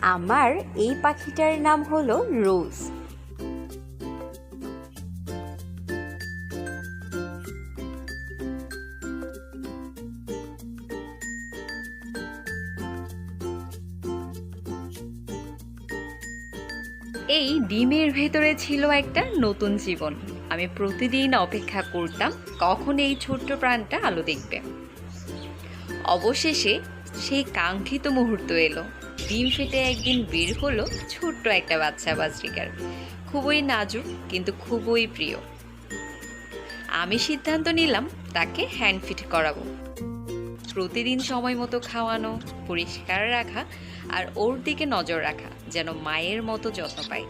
আমার এই পাখিটার নাম হলো রোজ। এই ডিমের ভেতরে ছিল একটা নতুন জীবন। আমি প্রতিদিন অপেক্ষা করতাম কখন এই ছোট্ট প্রাণটা আলো দেখবে। অবশেষে সেই কাঙ্ক্ষিত মুহূর্ত এলো। ডিম ফেটে একদিন বের হলো ছোট্ট একটা বাচ্চা বাজরিকার খুবই নাজুক, কিন্তু খুবই প্রিয়। আমি সিদ্ধান্ত নিলাম তাকে হ্যান্ড ফিট করাবো। প্রতিদিন সময় মতো খাওয়ানো, পরিষ্কার রাখা আর ওর দিকে নজর রাখা যেন মায়ের মতো যত্ন পায়।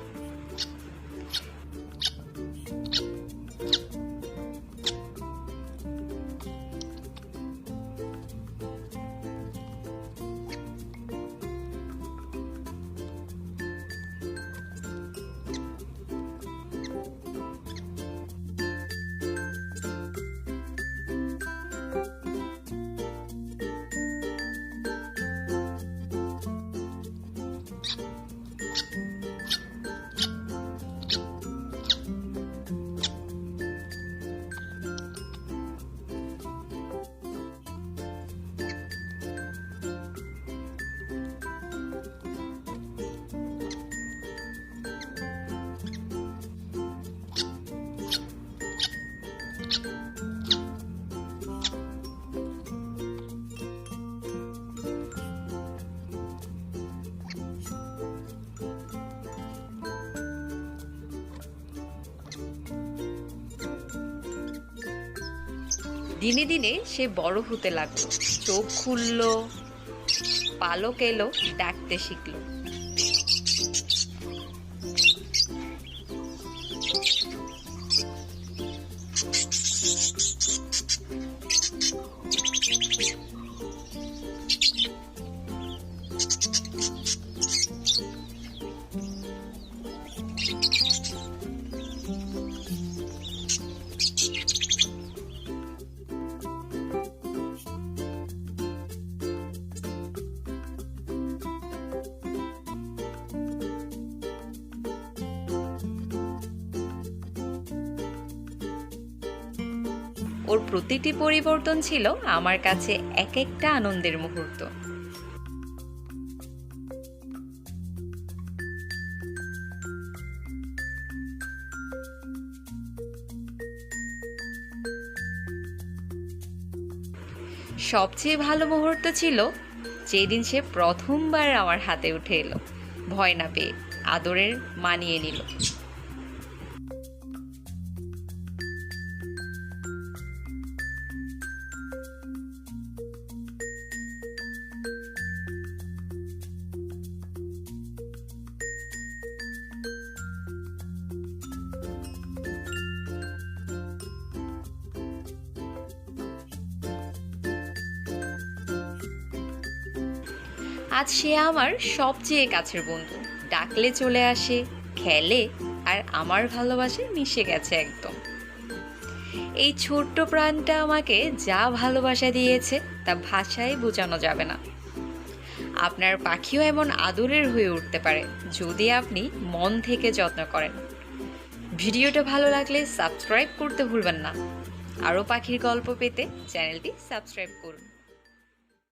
দিনে দিনে সে বড় হতে লাগল। চোখ খুলল পালক এলো ডাকতে শিখলো। ওর প্রতিটি পরিবর্তন ছিল আমার কাছে এক একটা আনন্দের মুহূর্ত। সবচেয়ে ভালো মুহূর্ত ছিল যেদিন সে প্রথমবার আমার হাতে উঠে এলো। ভয় না পেয়ে আদরের মানিয়ে নিল। আজ সে আমার সবচেয়ে কাছের বন্ধু। ডাকলে চলে আসে, খেলে, আর আমার ভালোবাসে মিশে গেছে একদম। এই ছোট্ট প্রাণটা আমাকে যা ভালোবাসা দিয়েছে, তা ভাষায় বোঝানো যাবে না। আপনার পাখিও এমন আদরের হয়ে উঠতে পারে, যদি আপনি মন থেকে যত্ন করেন। ভিডিওটা ভালো লাগলে সাবস্ক্রাইব করতে ভুলবেন না। আরও পাখির গল্প পেতে চ্যানেলটি সাবস্ক্রাইব করুন।